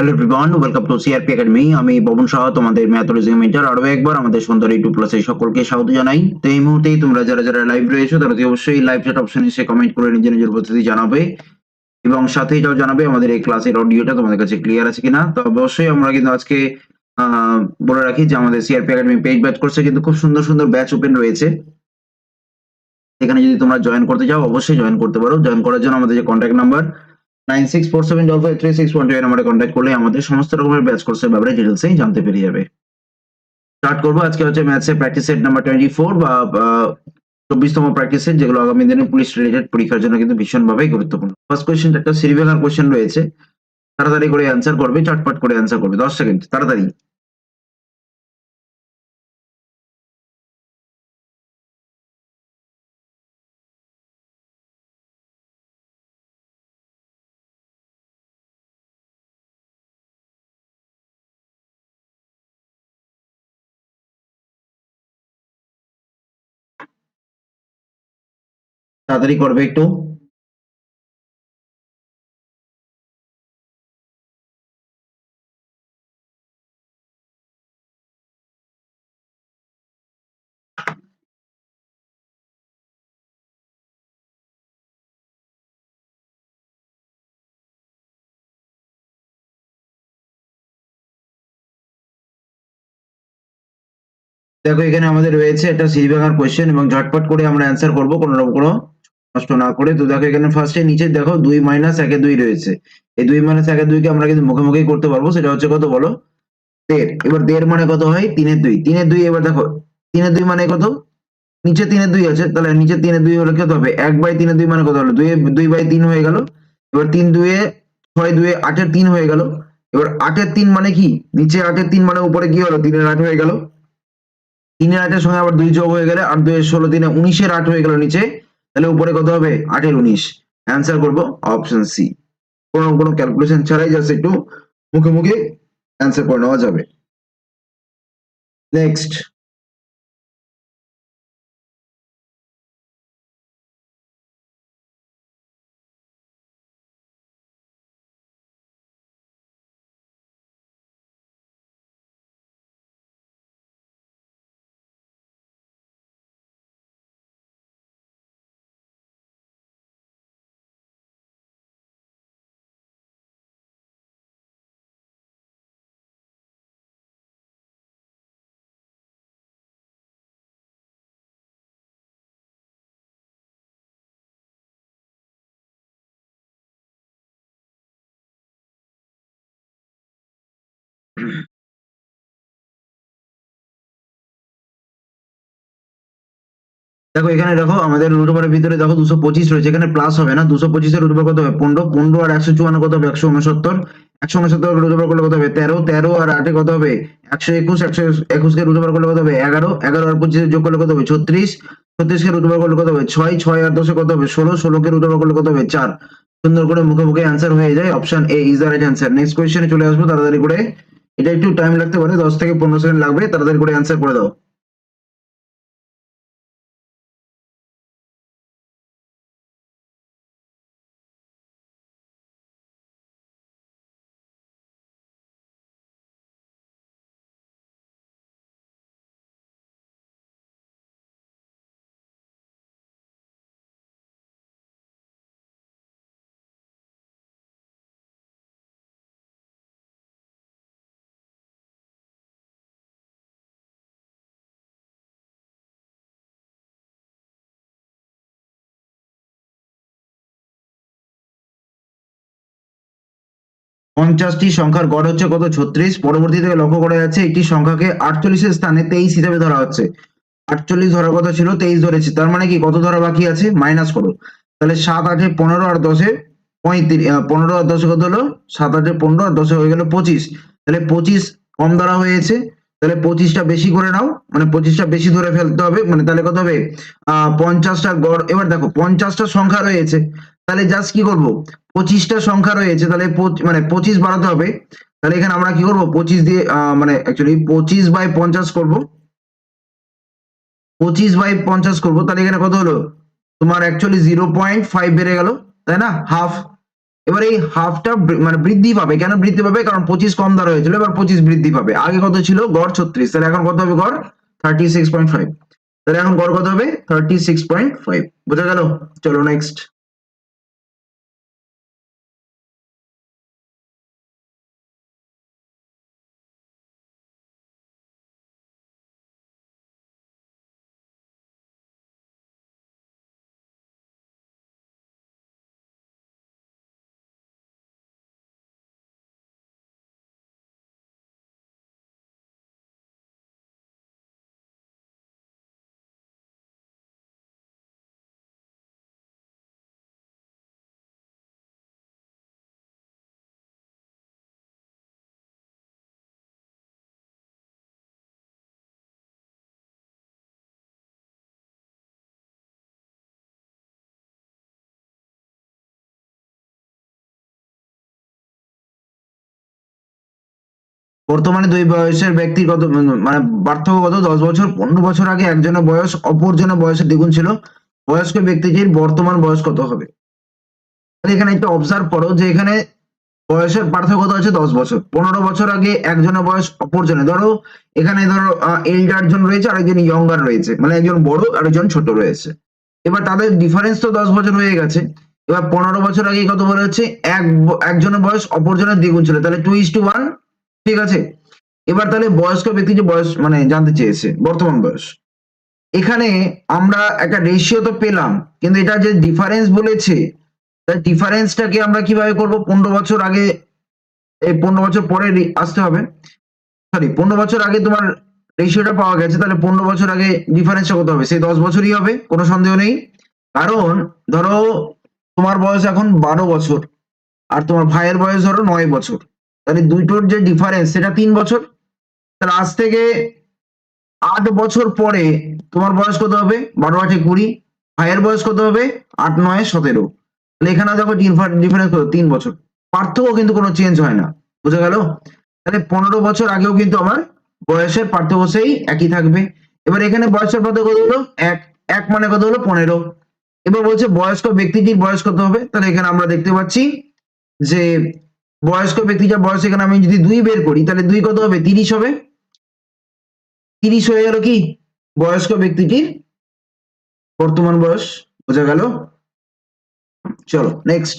Hello everyone welcome to CRP academy আমি পবন সাহা তোমাদের ম্যাথোলজি mentor আরও একবার আমাদের সুন্দর ইউটিউব প্লাসে সকলকে স্বাগত জানাই। তো এই মুহূর্তেই তোমরা যারা যারা লাইভ রয়েছো, তারা অতি অবশ্যই লাইভ চ্যাট অপশনে এসে কমেন্ট করে নিজের নিজের উপস্থিতি জানাবে। এবং সাথে এটাও জানাবে আমাদের এই ক্লাসের অডিওটা তোমাদের কাছে ক্লিয়ার আছে কিনা। তো অবশ্যই আমরা কিন্তু আজকে বলে রাখি যে আমাদের সিআরপি একাডেমি পেজ ব্যাচ করছে কিন্তু খুব সুন্দর সুন্দর ব্যাচ ওপেন রয়েছে। এখানে যদি তোমরা জয়েন করতে চাও, অবশ্যই জয়েন করতে পারো। জয়েন করার জন্য আমাদের যে কন্ট্যাক্ট নাম্বার স্টার্ট করব আজকে হচ্ছে ম্যাথসের প্র্যাকটিস নাম্বার টোয়েন্টি ফোর বা চব্বিশতম প্র্যাকটিস সেট যেগুলো আগামী দিনে পুলিশ রিলেটেড পরীক্ষার জন্য কিন্তু ভীষণভাবেই গুরুত্বপূর্ণ। ফার্স্ট কোয়েশ্চেন একটা সিরিভেলার কোয়েশ্চেন রয়েছে। তাড়াতাড়ি করে অ্যান্সার করবে, চটপট করে অ্যান্সার করবে। দশ সেকেন্ড তাড়াতাড়ি। তাড়াতাড়ি করবে একটু। দেখো, এখানে আমাদের রয়েছে একটা সিরিভাঙার কোয়েশ্চেন এবং ঝটপট করে আমরা অ্যান্সার করব, কোনো রকম কোনো কষ্ট না করে। তো দেখো এখানে ফার্স্টে নিচে দেখো দুই মাইনাস একে দুই রয়েছে। এই দুই মাইনাস একে দুইকে আমরা কিন্তু মুখে মুখেই করতে পারব। সেটা হচ্ছে কত বলো? দেড়। এবার দেড় মানে কত হয়? তিনের দুই। তিনের দুই এবার দেখো, তিনের দুই মানে কত? নিচে তিনের দুই আছে, তাহলে নিচে তিনের দুই হলে কত হবে? এক বাই তিনের দুই মানে কত হলো? দুই দুই বাই তিন হয়ে গেল। এবার তিন দুয়ে ছয় দুয়ে আটের তিন হয়ে গেল। এবার আটের তিন মানে কি? নিচে আটের তিন মানে উপরে কি হলো? তিনের আট হয়ে গেল। তিনের আটের সঙ্গে আবার দুই যোগ হয়ে গেলে আট দুই ষোলো, তিনে উনিশের আট হয়ে গেল নিচে। তাহলে উপরে কত হবে? আঠের উনিশ। অ্যান্সার করব অপশন সি কোনো কোনো ক্যালকুলেশন ছাড়াই জাস্ট একটু মুখে মুখে অ্যান্সার করে নেওয়া যাবে। নেক্সট দেখো, এখানে দেখো, আমাদের রুট ভিতরে দেখো দুশো পঁচিশ রয়েছে। এখানে প্লাস হবে না। দুশো পঁচিশের রুট ওভার কত হবে? পনেরো। পনেরো আর একশো চুয়ান্ন কত হবে? একশো উনসত্তর। একশো উনসত্তর রুট ওভার করলে কত হবে? তেরো। তেরো আর আটে কত হবে? একশো একুশ। একশো একুশকে রুট ওভার করলে কত হবে? এগারো। এগারো আর পঁচিশে যোগ করলে কত হবে? ছত্রিশ। ছত্রিশকে রুট ওভার করলে কত হবে? ছয়। ছয় আর দশে কত হবে? ষোলো। ষোলোকে রুট ওভার করলে কত হবে? চার। সুন্দর করে মুখে মুখে অ্যান্সার হয়ে যায়। Option A is the right answer next কোয়েশ্চেনে চলে আসব তাড়াতাড়ি করে। এটা একটু টাইম লাগতে পারে, দশ থেকে পনেরো সেকেন্ড লাগবে, তাড়াতাড়ি করে অ্যান্সার করে দাও। পঞ্চাশটি সংখ্যার গড় হচ্ছে কত? ছত্রিশ। পরবর্তী থেকে লক্ষ্য করা যাচ্ছে একটি সংখ্যাকে আটচল্লিশের স্থানে তেইশ হিসেবে ধরা হচ্ছে। আটচল্লিশ ধরার কথা ছিল, তেইশ ধরেছে। তার মানে কি? কত ধরা বাকি আছে? মাইনাস করো। তাহলে সাত আটে পনেরো আর দশে পঁয়ত্রিশ পনেরো আর দশে কত হলো? সাত আটে পনেরো আর দশে হয়ে গেল পঁচিশ। তাহলে পঁচিশ কম ধরা হয়েছে। তাহলে পঁচিশটা বেশি করে নাও। মানে পঁচিশটা বেশি ধরে ফেলতে হবে। মানে তাহলে কত হবে? আহ, পঞ্চাশটা গড়। এবার দেখো, পঞ্চাশটা সংখ্যা রয়েছে। তাহলে জাস্ট কি করব? পঁচিশটা সংখ্যা রয়েছে, তাহলে মানে পঁচিশ বাড়াতে হবে। তাহলে এখানে আমরা কি করব? পঁচিশ দিয়ে মানে অ্যাকচুয়ালি পঁচিশ বাই পঞ্চাশ করব। পঁচিশ বাই পঞ্চাশ করব, তাহলে এখানে কত হলো? তোমার অ্যাকচুয়ালি জিরো পয়েন্ট ফাইভ বেড়ে গেল, তাই না? হাফ এবার এই হাফটা মানে বৃদ্ধি পাবে। কেন বৃদ্ধি পাবে? কারণ পঁচিশ কম দ্বারা হয়েছিল, এবার পঁচিশ বৃদ্ধি পাবে। আগে কত ছিল? গড় ছত্রিশ। তাহলে এখন কত হবে গড়? থার্টি সিক্স পয়েন্ট ফাইভ তাহলে এখন গড় কত হবে? থার্টি সিক্স পয়েন্ট ফাইভ বোঝা গেল? চলো নেক্সট বর্তমানে দুই বয়সের ব্যক্তির কত মানে পার্থক্য কত? দশ বছর, পনেরো বছর আগে একজনের বয়স, অপরজনের বয়সের দ্বিগুণ ছিল। বয়স্ক ব্যক্তিটির বর্তমান বয়স কত হবে? এখানে একটা অবজার্ভ করো যে এখানে বয়সের পার্থক্য কত আছে দশ বছর। পনেরো বছর আগে একজনের বয়স অপরজনে ধরো, এখানে ধরো এল্ডার জন রয়েছে আর একজন ইয়ঙ্গার রয়েছে। মানে একজন বড় আর একজন ছোট রয়েছে। এবার তাদের ডিফারেন্স তো দশ বছর হয়ে গেছে। এবার পনেরো বছর আগে কত বলা হচ্ছে? এক একজনের বয়স, অপরজনের দ্বিগুণ ছিল। তাহলে টু ইস টু ওয়ান ঠিক আছে? এবার তাহলে বয়স্ক ব্যক্তি যে বয়স মানে জানতে চেয়েছে, বর্তমান বয়স। এখানে আমরা একটা রেশিও তো পেলাম, কিন্তু এটা যে ডিফারেন্স বলেছে ডিফারেন্সটাকে আমরা কীভাবে করব? পনেরো বছর আগে, এই পনেরো বছর পরে আসতে হবে। সরি পনেরো বছর আগে তোমার রেশিওটা পাওয়া গেছে, তাহলে পনেরো বছর আগে ডিফারেন্সটা কত হবে? সেই দশ বছরই হবে, কোনো সন্দেহ নেই। কারণ, ধরো, তোমার বয়স এখন বারো বছর, আর তোমার ভাইয়ের বয়স ধরো নয় বছর। তাহলে দুইটোর যে ডিফারেন্স সেটা তিন বছর? তাহলে আজ থেকে আট বছর পরে তোমার বয়স কত হবে? বারো, আটে কুড়ি। ভাইয়ের বয়স কত হবে? আট, নয়, সতেরো। তাহলে এখানে দেখো ডিফারেন্স কত? তিন বছর। পার্থক্য কিন্তু কোনো চেঞ্জ হয় না। বুঝা গেল? তাহলে পনেরো বছর আগেও কিন্তু আমার বয়সের পার্থক্য সেই একই থাকবে। এবার এখানে বয়সের পার্থক্য কত হলো? এক। এক মানে কত হলো? পনেরো। এবার বলছে বয়স্ক ব্যক্তিটির বয়স কত হবে? তাহলে এখানে আমরা দেখতে পাচ্ছি যে বয়স্ক ব্যক্তি যা বয়স, এখানে আমি যদি দুই বের করি, তাহলে দুই কত হবে? তিরিশ হবে। তিরিশ হয়ে গেল কি? বয়স্ক ব্যক্তিটির বর্তমান বয়স, বোঝা গেল? চলো নেক্সট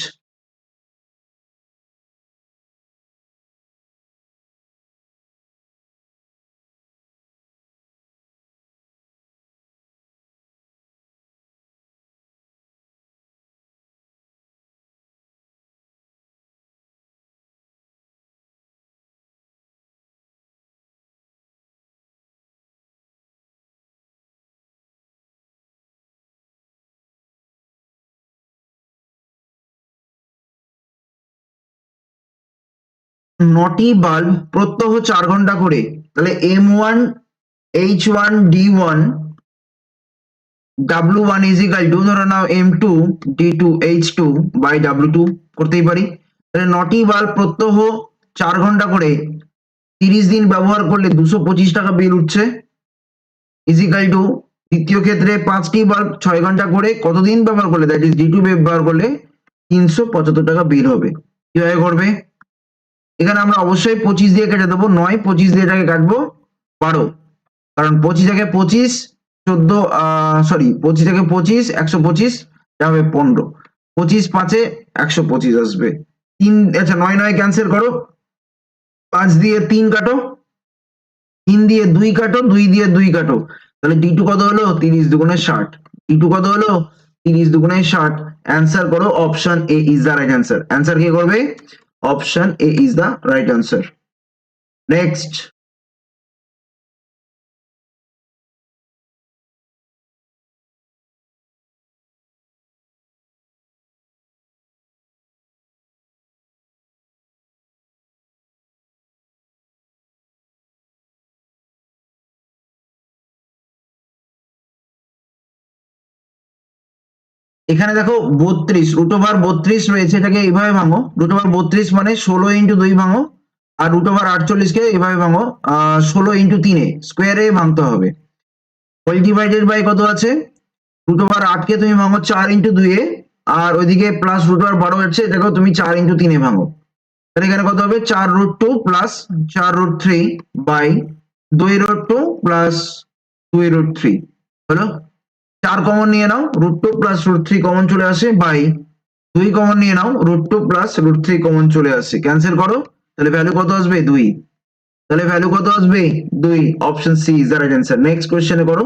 নটি বাল্ব প্রত্যহ চার ঘণ্টা করে। তাহলে M one H one D one W one is equal to ধরো নাও M two D two H two by W two করতেই পারি। তাহলে নটি বাল্ব প্রত্যহ চার ঘণ্টা করে, তিরিশ দিন ব্যবহার করলে দুশো পঁচিশ টাকা বিল উঠছে। ইজিক্যাল টু দ্বিতীয় ক্ষেত্রে পাঁচটি বাল্ব ছয় ঘণ্টা করে কতদিন ব্যবহার করলে? দ্যাট ইজ ডি টু ব্যবহার করলে তিনশো পঁচাত্তর টাকা বিল হবে। কীভাবে করবে এখানে আমরা অবশ্যই পঁচিশ দিয়ে কেটে দেবো। নয়, পঁচিশ দিয়ে এটাকে কাটবো বারো। কারণ পঁচিশ থেকে পঁচিশ, চোদ্দ সরি পঁচিশ থেকে পঁচিশ, একশো পঁচিশ এটা হবে পনেরো। পঁচিশ পাঁচে একশো পঁচিশ আসবে। তিন আচ্ছা নয় নয় ক্যান্সেল করো। পাঁচ দিয়ে তিন কাটো। তিন দিয়ে দুই কাটো, দুই দিয়ে দুই কাটো। তাহলে ডি টু কত হলো? তিরিশ দুগুণে ষাট। ডি টু কত হলো? তিরিশ দুগুণে ষাট। অ্যান্সার করো option A is the right answer answer কি করবে? Option A is the right answer next এখানে দেখো বত্রিশ রুট ওভার বত্রিশ রয়েছে এটাকে এইভাবে ভাঙো। রুট ওভার বত্রিশ মানে ষোলো ইন্টু দুই ভাঙো, আর রুট ওভার আটচল্লিশকে এভাবে ভাঙো ষোলো ইন্টু তিনে স্কোয়ারে ভাঙতে হবে। হোল ডিভাইডেড বাই কত আছে? রুট ওভার আটকে তুমি ভাঙো, চার ইন্টু দুইয়ে আর ওইদিকে প্লাস রুট আর বারো হচ্ছে এটাকেও তুমি চার ইন্টু তিনে ভাঙো। তাহলে এখানে কত হবে? চার রুট টু প্লাস চার রুট থ্রি বাই দুই রুট টু প্লাস দুই রুট থ্রি হলো? চার কমন নিয়ে নাও root two plus root three common চলে আসে বাই দুই কমন নিয়ে নাও root two plus root three common চলে আসে। ক্যান্সেল করো, তাহলে ভ্যালু কত আসবে? দুই। তাহলে ভ্যালু কত আসবে? দুই। Option C is the right answer next কোয়েশ্চেনে করো।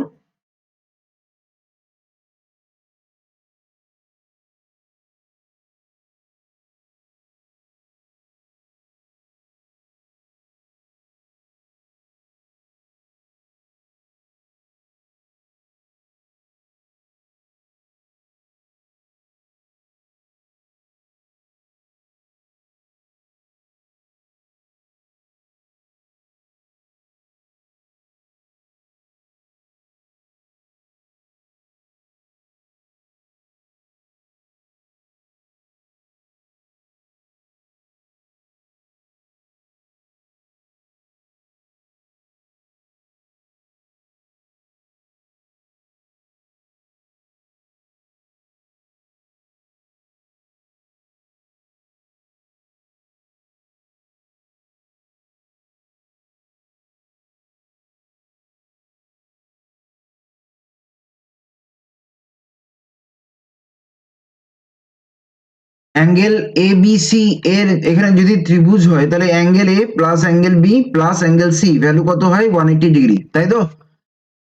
অ্যাঙ্গেল এ বি সি এর এখানে যদি ত্রিভুজ হয়, তাহলে angle A plus angle B plus angle C value কত হয়? ওয়ান এইটি ডিগ্রি তাই তো?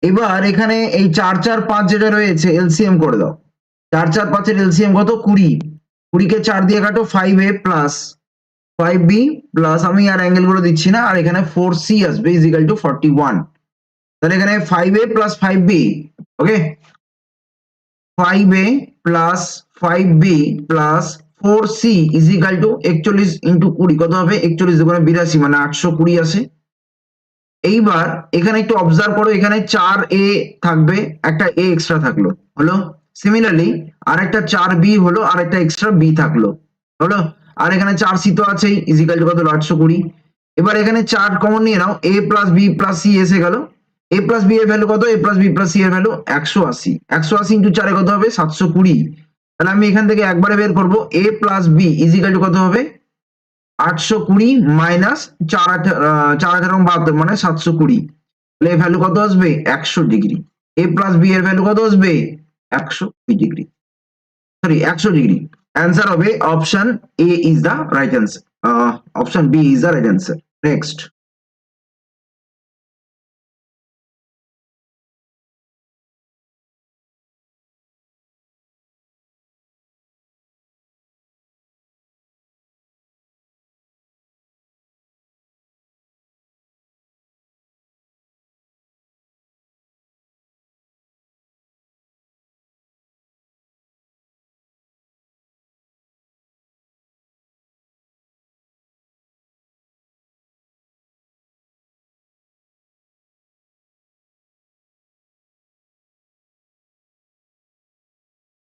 এবার এখানে এই চার চার পাঁচ যেটা রয়েছে এলসিএম করে দাও। চার চার পাঁচের এলসিএম কত? কুড়ি। কুড়িকে চার দিয়ে কাটো five A plus five B plus আমি আর অ্যাঙ্গেলগুলো দিচ্ছি না, আর এখানে ফোর সি আসবে ইজিক্যাল টু ফর্টি ওয়ান তাহলে এখানে five A plus five B okay five A plus five B plus four C equal to একচল্লিশ ইন্টু কুড়ি। কত হবে? একচল্লিশ দুগুণে বিরাশি মানে আটশো কুড়ি আসে। এইবার এখানে একটু অবজার্ভ করো, এখানে চার এ থাকবে, একটা এ এক্সট্রা থাকল। হলো? সিমিলারলি আর একটা চার বি হলো আর একটা এক্সট্রা বি থাকল। হলো? আর এখানে চার সি তো আছেই ইজিক্যাল টু কত আটশো কুড়ি। এবার এখানে চার কমন নিয়ে নাও A plus B plus C এসে গেল। এ প্লাস বি এর ভ্যালু কত? এ প্লাস বি সি এর ভ্যালু একশো আশি। একশো আশি ইন্টু চারে কত হবে? সাতশো কুড়ি। তাহলে আমি এখান থেকে একবারে বের করব A plus B equal to কত হবে? আটশো কুড়ি মাইনাস চার চার আঠারো বাহাত্তর মানে সাতশো কুড়ি। তাহলে এর ভ্যালু কত আসবে? একশো ডিগ্রি। এ প্লাস বি এর ভ্যালু কত আসবে? একশো ডিগ্রি। সরি একশো ডিগ্রি। অ্যান্সার হবে option A is the right answer option B is the right answer next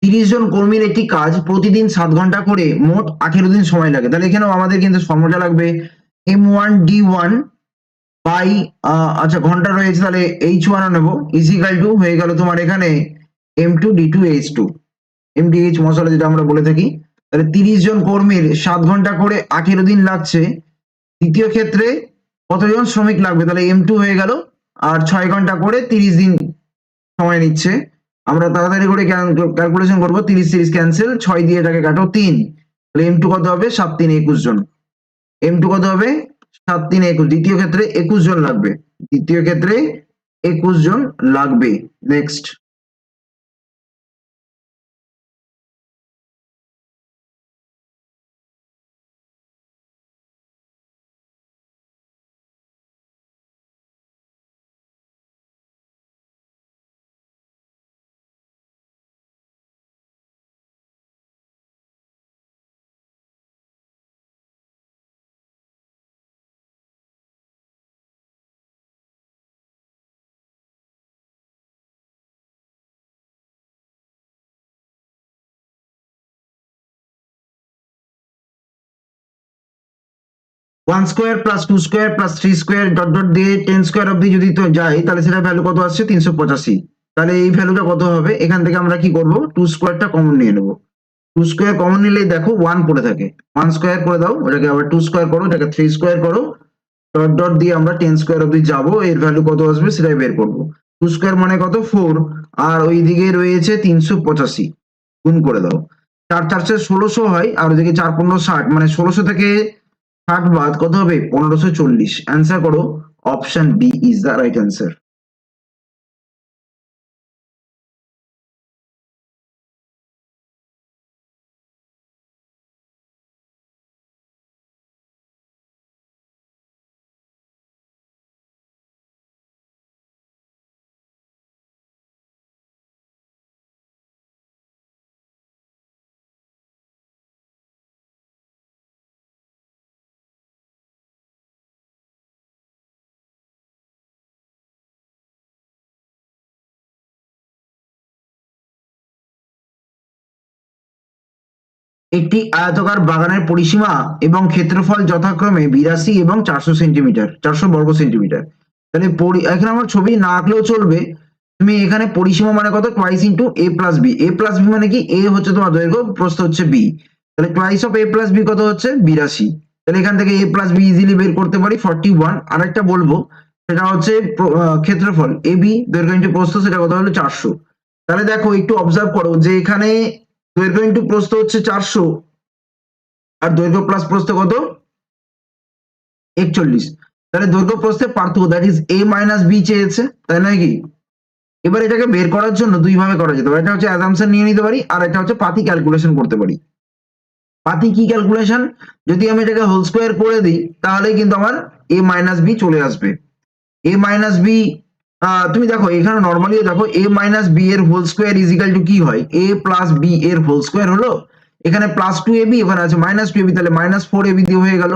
তিরিশ জন কর্মীর একটি কাজ প্রতিদিন সাত ঘণ্টা করে মোট আঠেরো দিন সময় লাগে। তাহলে এখানেও আমাদের কিন্তু ফর্মুলা লাগবে। M one D one by আচ্ছা ঘণ্টা রয়েছে, তাহলে এইচ ওয়ানও নেব। ইজিক্যাল টু হয়ে গেল তোমার এখানে M two D two H two M D H মশলা যেটা আমরা বলে থাকি। তাহলে তিরিশ জন কর্মীর সাত ঘণ্টা করে আঠেরো দিন লাগছে। দ্বিতীয় ক্ষেত্রে কতজন শ্রমিক লাগবে? তাহলে এম টু হয়ে গেল, আর ছয় ঘণ্টা করে তিরিশ দিন সময় নিচ্ছে। আমরা তাড়াতাড়ি করে ক্যালকুলেশন করব, তিরিশ তিরিশ ক্যান্সেল ছয় দিয়ে এটাকে কাটো তিন। তাহলে এম টু কত হবে? সাত তিন একুশ জন। এম টু কত হবে? সাত তিন একুশ। দ্বিতীয় ক্ষেত্রে একুশ জন লাগবে। দ্বিতীয় ক্ষেত্রে একুশ জন লাগবে। Next one square plus two square plus three square dot dot দিয়ে টেন স্কোয়ার অব্দি যদি তো যাই তাহলে সেটা ভ্যালু কত আসছে? তিনশো পঁচাশি। তাহলে এই ভ্যালুটা কত হবে? এখান থেকে আমরা কি করব? টু স্কোয়ারটা কমন নিয়ে নেব। টু স্কোয়ার কমন নিলে দেখো ওয়ান পড়ে থাকে। ওয়ান স্কোয়ার করে দাও, ওটাকে আবার টু স্কোয়ার করো, ওটাকে থ্রি স্কোয়ার করো। ডট ডট দিয়ে আমরা টেন স্কোয়ার অব্দি যাব, এর ভ্যালু কত আসবে সেটাই বের করব। টু স্কোয়ার মানে কত? ফোর আর ওই দিকে রয়েছে তিনশো পঁচাশি। গুণ করে দাও। চার চারশো ষোলোশো হয়, আর ওইদিকে চার পনেরো ষাট। মানে ষোলোশো থেকে ষাট বাদ কত হবে? পনেরোশো চল্লিশ। অ্যান্সার করো। Option B is the right answer একটি আয়তকার বাগানের পরিসীমা এবং ক্ষেত্রফল যথাক্রমে বিরাশি এবং চারশো সেন্টিমিটার, চারশো বর্গ সেন্টিমিটার। তাহলে এখানে আমার ছবি না আঁকলেও চলবে। তুমি এখানে পরিসীমা মানে কত? Twice into A plus B A plus B মানে কি? এ হচ্ছে তোমার দৈর্ঘ্য, প্রস্থ হচ্ছে বি তাহলে twice of A plus B কত হচ্ছে? বিরাশি। তাহলে এখান থেকে এ প্লাস বি ইজিলি বের করতে পারি ফর্টি ওয়ান আরেকটা বলব, সেটা হচ্ছে ক্ষেত্রফল এ বি দৈর্ঘ্য ইন্টু প্রস্থ, সেটা কত হলো? চারশো। তাহলে দেখো, একটু অবজার্ভ করো যে এখানে দৈর্ঘ্য ইন্টু প্রস্থ হচ্ছে চারশো। আর দৈর্ঘ্য প্লাস প্রস্থ কত? একচল্লিশ। তাহলে দৈর্ঘ্য প্রস্থের পার্থক্য that is A minus B চেয়েছে, তাই নয় কি? এবার এটাকে বের করার জন্য দুই ভাবে করা যেতে পারে। এটা হচ্ছে অ্যাজামশন নিয়ে নিতে পারি, আর এটা হচ্ছে পাতি ক্যালকুলেশন করতে পারি। পাতি কি ক্যালকুলেশন যদি আমি এটাকে হোল স্কোয়ার করে দিই তাহলে কিন্তু আমার এ মাইনাস বি চলে আসবে। এ মাইনাস বি তুমি দেখো, এখানে নর্মালি দেখো এ মাইনাস বি এর হোল স্কোয়ার ইজিক্যাল টু কি হয়? এ প্লাস বি এর হোল স্কোয়ার হলো? এখানে প্লাস টু এ বি ওখানে আছে মাইনাস টু এ বি তাহলে মাইনাস ফোর এ বি দিয়ে হয়ে গেল।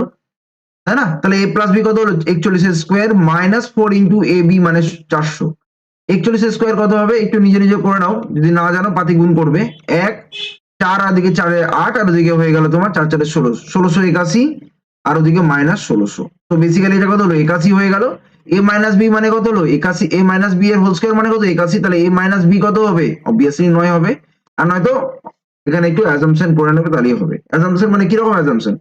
তাই না? তাহলে এ প্লাস বি কত হলো? একচল্লিশের square minus four into A B মানে চারশো। একচল্লিশের স্কোয়ার কত হবে? একটু নিজে নিজে করে নাও, যদি না জানো, পাতি গুণ করবে। এক, চার, আর দিকে চারে আট, আর ওদিকে হয়ে গেল তোমার চার, চারে ষোলো। ষোলোশো একাশি, আর ওদিকে মাইনাস ষোলোশো। তো বেসিক্যালি এটা কত হলো? একাশি হয়ে গেল। এ মাইনাস বি মানে কত হলো? একাশি এ মাইনাস বি এর হোল স্কোয়ার মানে কত? একাশি তাহলে এ মাইনাস বি কত হবে? অবভিয়াসলি নয় হবে। আর নয়তো এখানে একটু অ্যাজাম্পশন করে নেবে, তাহলেই হবে। অ্যাজামশন মানে কীরকম অ্যাজামশন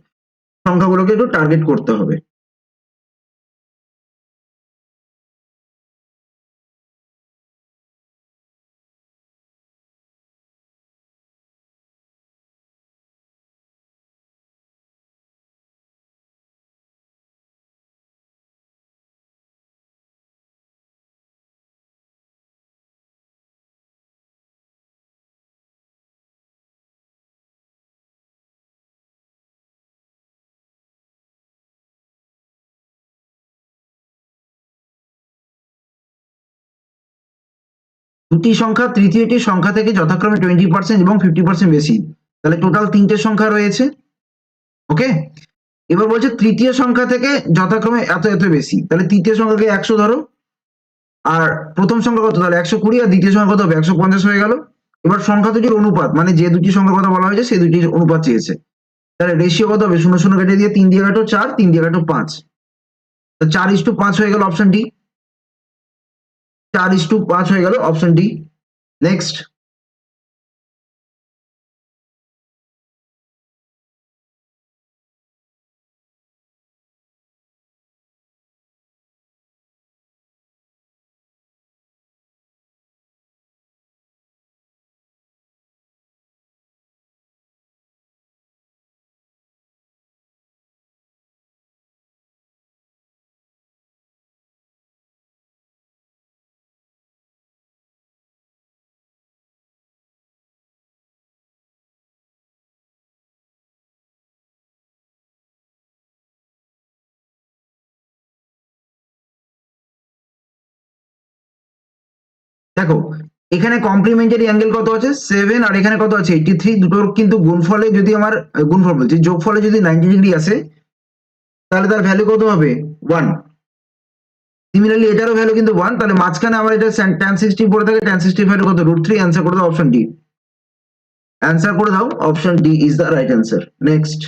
সংখ্যাগুলোকে একটু টার্গেট করতে হবে। দুটি সংখ্যা, তৃতীয়টি সংখ্যা থেকে যথাক্রমে টোয়েন্টি পার্সেন্ট এবং ফিফটি পার্সেন্ট বেশি। তাহলে টোটাল তিনটে সংখ্যা রয়েছে। ওকে এবার বলছে তৃতীয় সংখ্যা থেকে যথাক্রমে এত এত বেশি। তাহলে তৃতীয় সংখ্যাকে একশো ধরো। আর প্রথম সংখ্যা কত? তাহলে একশো কুড়ি, আর দ্বিতীয় সংখ্যা কত হবে? একশো পঞ্চাশ হয়ে গেল। এবার সংখ্যা দুটির অনুপাত মানে যে দুটি সংখ্যার কথা বলা হয়েছে সেই দুটির অনুপাত চেয়েছে। তাহলে রেশিও কত হবে? শূন্য শূন্য কেটে দিয়ে তিন দিয়ে কাটো চার, তিন দিয়ে কাটো পাঁচ। তো চার ইস টু পাঁচ হয়ে গেল অপশন ডি চার ইস টু পাঁচ হয়ে গেল অপশন ডি নেক্সট দেখো, এখানে কমপ্লিমেন্টারি অ্যাঙ্গেল কত আছে? সেভেন আর এখানে কত আছে? এইটি থ্রি দুটোর কিন্তু গুণফলে যদি আমার গুণফল বলছি, যোগফলে যদি নাইনটি ডিগ্রি আসে, তাহলে তার ভ্যালু কত হবে? ওয়ান সিমিলারলি এটারও ভ্যালু কিন্তু ওয়ান তাহলে মাঝখানে আমার এটা ট্যান সিক্সটি পড়ে থাকে ট্যান সিক্সটি ভ্যালু কত? রুট থ্রি অ্যান্সার করে দাও অপশন ডি অ্যান্সার করে দাও option D is the right answer next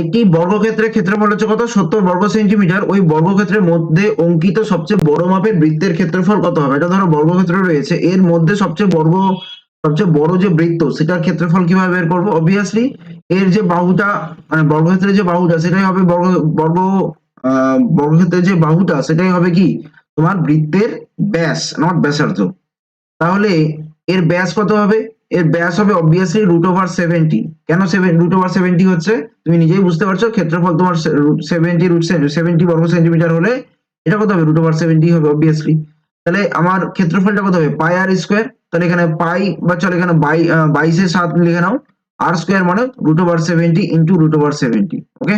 একটি বর্গক্ষেত্রের ক্ষেত্রফল হচ্ছে কত? সত্তর বর্গ সেন্টিমিটার। ওই বর্গক্ষেত্রের মধ্যে অঙ্কিত সবচেয়ে বড় মাপের বৃত্তের ক্ষেত্রফল কত হবে? এটা ধরো বর্গক্ষেত্র রয়েছে। এর মধ্যে সবচেয়ে বর্গ, সবচেয়ে বড় যে বৃত্ত, সেটার ক্ষেত্রফল কীভাবে বের করব? অবভিয়াসলি এর যে বাহুটা মানে বর্গক্ষেত্রের যে বাহুটা, সেটাই হবে বর্গ বর্গ বর্গক্ষেত্রের যে বাহুটা, সেটাই হবে কি? তোমার বৃত্তের ব্যাস নট ব্যাসার্ধ। তাহলে এর ব্যাস কত হবে? এর ব্যাস হবে অবভিয়াসলি রুট ওভার সেভেন্টি কেন সেভেন রুট ওভার সেভেন্টি হচ্ছে? তুমি নিজেই বুঝতে পারছ, ক্ষেত্রফল তোমার সেভেন্টি রুট সেভেন্টি বর্গ সেন্টিমিটার হলে এটা কত হবে? রুট ওভার সেভেন্টি হবে অবভিয়াসলি তাহলে আমার ক্ষেত্রফলটা কত হবে? পাই আর স্কোয়ার তাহলে এখানে পাই বা চলো এখানে বাই বাইশে সাত লিখে নাও। আর স্কোয়ার মানে root over seventy into root over seventy okay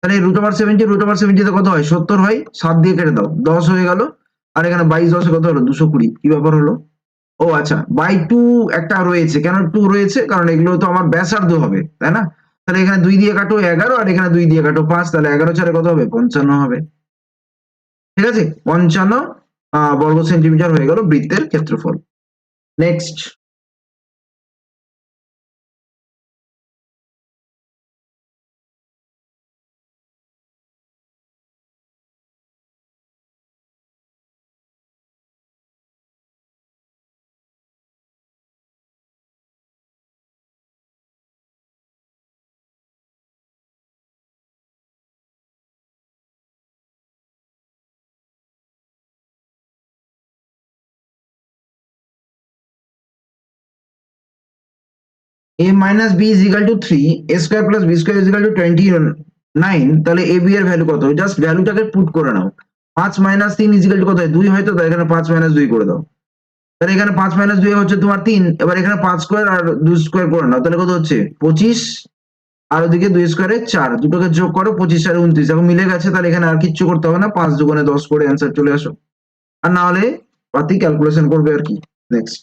তাহলে root over seventy root over সেভেন্টিতে কত হয়? সত্তর হয়। সাত দিয়ে কেটে দাও। দশ হয়ে গেল। আর এখানে বাইশ, দশে কত হলো? দুশো কুড়ি। কি ব্যাপার হলো? ও আচ্ছা বাই টু একটা রয়েছে। কেন টু রয়েছে? কারণ এগুলো তো আমার ব্যাসার্ধ হবে, তাই না? তাহলে এখানে দুই দিয়ে কাটো এগারো, আর এখানে দুই দিয়ে কাটো পাঁচ, তাহলে এগারো চারে কত হবে? পঞ্চান্ন হবে। ঠিক আছে? পঞ্চান্ন বর্গ সেন্টিমিটার হয়ে গেল বৃত্তের ক্ষেত্রফল। Next a minus b is equal to 3 a square plus b square is equal to 29 তাহলে a b এর ভ্যালু কত? জাস্ট ভ্যালুটাকে পুট করে নাও। 5 মাইনাস 3 ইজ ইকুয়াল টু কত হয় 2 হয়তো তাই এখানে 5 মাইনাস 2 করে দাও। তাহলে এখানে 5 মাইনাস 2 হচ্ছে তোমার 3 এবার এখানে 5 স্কয়ার আর 2 স্কয়ার করে নাও। তাহলে কত হচ্ছে? 25 আর ওদিকে 2 স্কয়ারে 4 দুটোকে যোগ করো 25 আর 29 এখন মিলে গেছে, তাহলে এখানে আর কিচ্ছু করতে হবে না। 5 দুগুণে 10 করে অ্যান্সার চলে আসো। আর না হলে পাতি ক্যালকুলেশন করবে আর কি। নেক্সট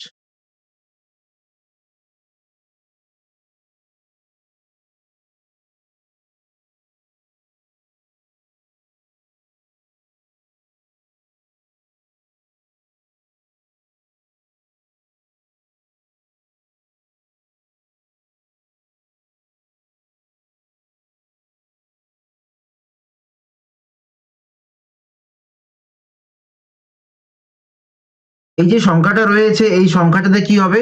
এই যে সংখ্যাটা রয়েছে, এই সংখ্যাটাতে কি হবে?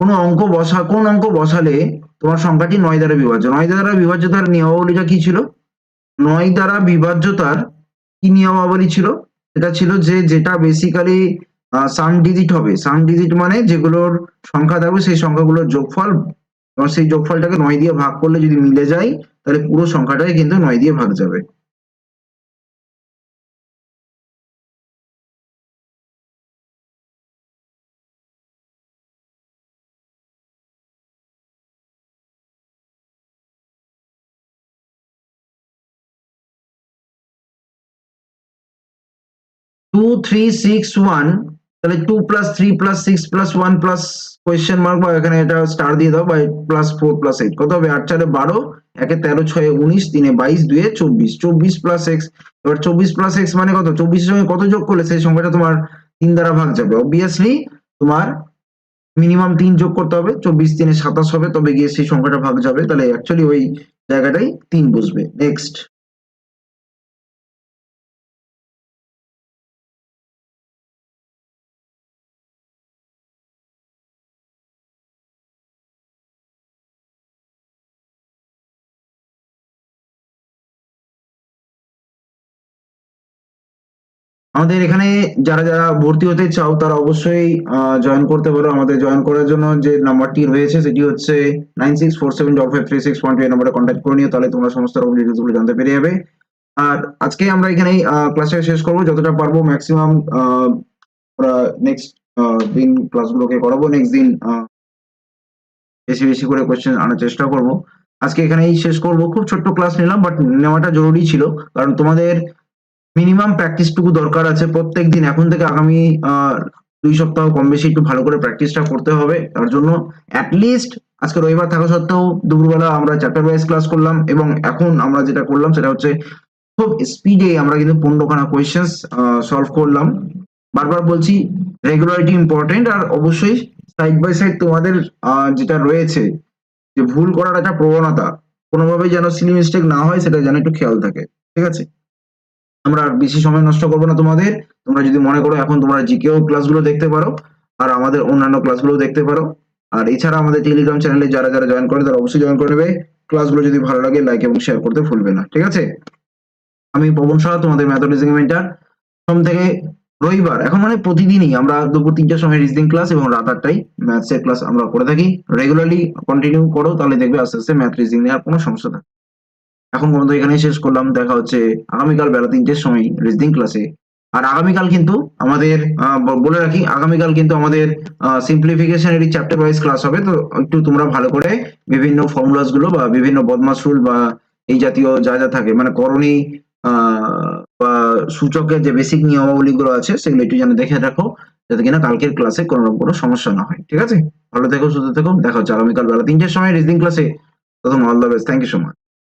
কোনো অঙ্ক বসা, কোন অঙ্ক বসালে তোমার সংখ্যাটি নয় দ্বারা বিভাজ্য। নয় দ্বারা বিভাজ্যতার নিয়মাবলীটা কি ছিল? নয় দ্বারা বিভাজ্যতার কি নিয়মাবলী ছিল? সেটা ছিল যে, যেটা বেসিক্যালি সাম ডিজিট হবে। সাম ডিজিট মানে যেগুলোর সংখ্যা থাকবে, সেই সংখ্যাগুলোর যোগফল। সেই যোগফলটাকে নয় দিয়ে ভাগ করলে যদি মিলে যায়, তাহলে পুরো সংখ্যাটাই কিন্তু নয় দিয়ে ভাগ যাবে। তাহলে two plus three plus six plus one plus question mark বা এখানে এটা স্টার দিয়ে দাও বা প্লাস ফোর প্লাস এইট কত হবে? আট চারে বারো, একে তেরো, ছয়ে, উনিশ, তিনে বাইশ, দুয়ে চব্বিশ। চব্বিশ প্লাস এক্স এবার চব্বিশ প্লাস এক্স মানে কত? চব্বিশের সঙ্গে কত যোগ করলে সেই সংখ্যাটা তোমার তিন দ্বারা ভাগ যাবে? অবভিয়াসলি তোমার মিনিমাম তিন যোগ করতে হবে, চব্বিশ তিনে সাতাশ হবে, তবে গিয়ে সেই সংখ্যাটা ভাগ যাবে। তাহলে অ্যাকচুয়ালি ওই জায়গাটাই তিন বসবে। নেক্সট আমাদের এখানে যারা যারা ভর্তি হতে চাও, তারা অবশ্যই জয়েন করতে পারো। আমাদের জয়েন করার জন্য যে নাম্বারটি রয়েছে, সেটি হচ্ছে nine six four seven double five three six one two এই নাম্বারে কন্ট্যাক্ট করে নিও, তাহলে তোমরা সমস্ত রকম ডিটেলসগুলো জানতে পেরে যাবে। আর আজকে আমরা এখানেই ক্লাসটা শেষ করব। যতটা পারব ম্যাক্সিমাম নেক্সট দিন ক্লাসগুলোকে করাবো। নেক্সট দিন বেশি বেশি করে কোয়েশ্চেন আনার চেষ্টা করব। আজকে এখানেই শেষ করব। খুব ছোট্ট ক্লাস নিলাম বাট নেওয়াটা জরুরি ছিল। কারণ তোমাদের মিনিমাম প্র্যাকটিসটুকু দরকার আছে প্রত্যেক দিন। এখন থেকে আগামী দুই সপ্তাহ কম বেশি একটু ভালো করে প্র্যাকটিসটা করতে হবে। তার জন্য অ্যাটলিস্ট আজকে রবিবার থাকা সত্ত্বেও দুপুরবেলা আমরা চ্যাপ্টার ওয়াইজ ক্লাস করলাম এবং এখন আমরা যেটা করলাম সেটা হচ্ছে খুব স্পিডে আমরা কিন্তু পনেরোখানা কোয়েশ্চেন্স সলভ করলাম। বারবার বলছি রেগুলারিটি ইম্পর্টেন্ট আর অবশ্যই সাইড বাই সাইড তোমাদের যেটা রয়েছে, যে ভুল করার একটা প্রবণতা, কোনোভাবেই যেন সিলি মিস্টেক না হয়, সেটা যেন একটু খেয়াল থাকে। ঠিক আছে? আমরা বেশি সময় নষ্ট করব না তোমাদের। তোমরা যদি মনে করো এখন তোমরা জিকেও ক্লাসগুলো দেখতে পারো, আর আমাদের অন্যান্য ক্লাসগুলো দেখতে পারো। আর এছাড়া আমাদের টেলিগ্রাম চ্যানেলে যারা যারা জয়েন করে তারা অবশ্যই জয়েন করে নেবে। ক্লাসগুলো যদি ভালো লাগে লাইক এবং শেয়ার করতে ভুলবে না, ঠিক আছে? আমি পবন সাহা, তোমাদের ম্যাথমেটিক্স মেন্টার সোম থেকে রবিবার, এখন মানে প্রতিদিনই আমরা দুপুর তিনটার সময় রিজনিং ক্লাস এবং রাত আটটাই ম্যাথস এর ক্লাস আমরা করে থাকি। রেগুলারলি কন্টিনিউ করো, তাহলে দেখবে আস্তে আস্তে ম্যাথ রিজনিং এর আর কোনো সমস্যা থাকে। এখন পর্যন্ত এখানেই শেষ করলাম। দেখা হচ্ছে আগামীকাল বেলা তিনটের সময় রিজনিং ক্লাসে আর আগামীকাল কিন্তু আমাদের বলে রাখি, আগামীকাল কিন্তু আমাদের সিম্পলিফিকেশন এর চ্যাপ্টার ওয়াইজ ক্লাস হবে। তো একটু তোমরা ভালো করে বিভিন্ন ফর্মুলাসগুলো বা বিভিন্ন বদমাস রুল বা এই জাতীয় যা যা থাকে মানে করণী বা সূচকের যে বেসিক নিয়মাবলী গুলো আছে, সেগুলো একটু যেন দেখে রাখো যাতে কিনা কালকের ক্লাসে কোনো রকম কোনো সমস্যা না হয়। ঠিক আছে? ভালো থেকো, সুস্থ থেকো। দেখা হচ্ছে আগামীকাল বেলা তিনটের সময় রিজনিং ক্লাসে তখন all the best thank you so much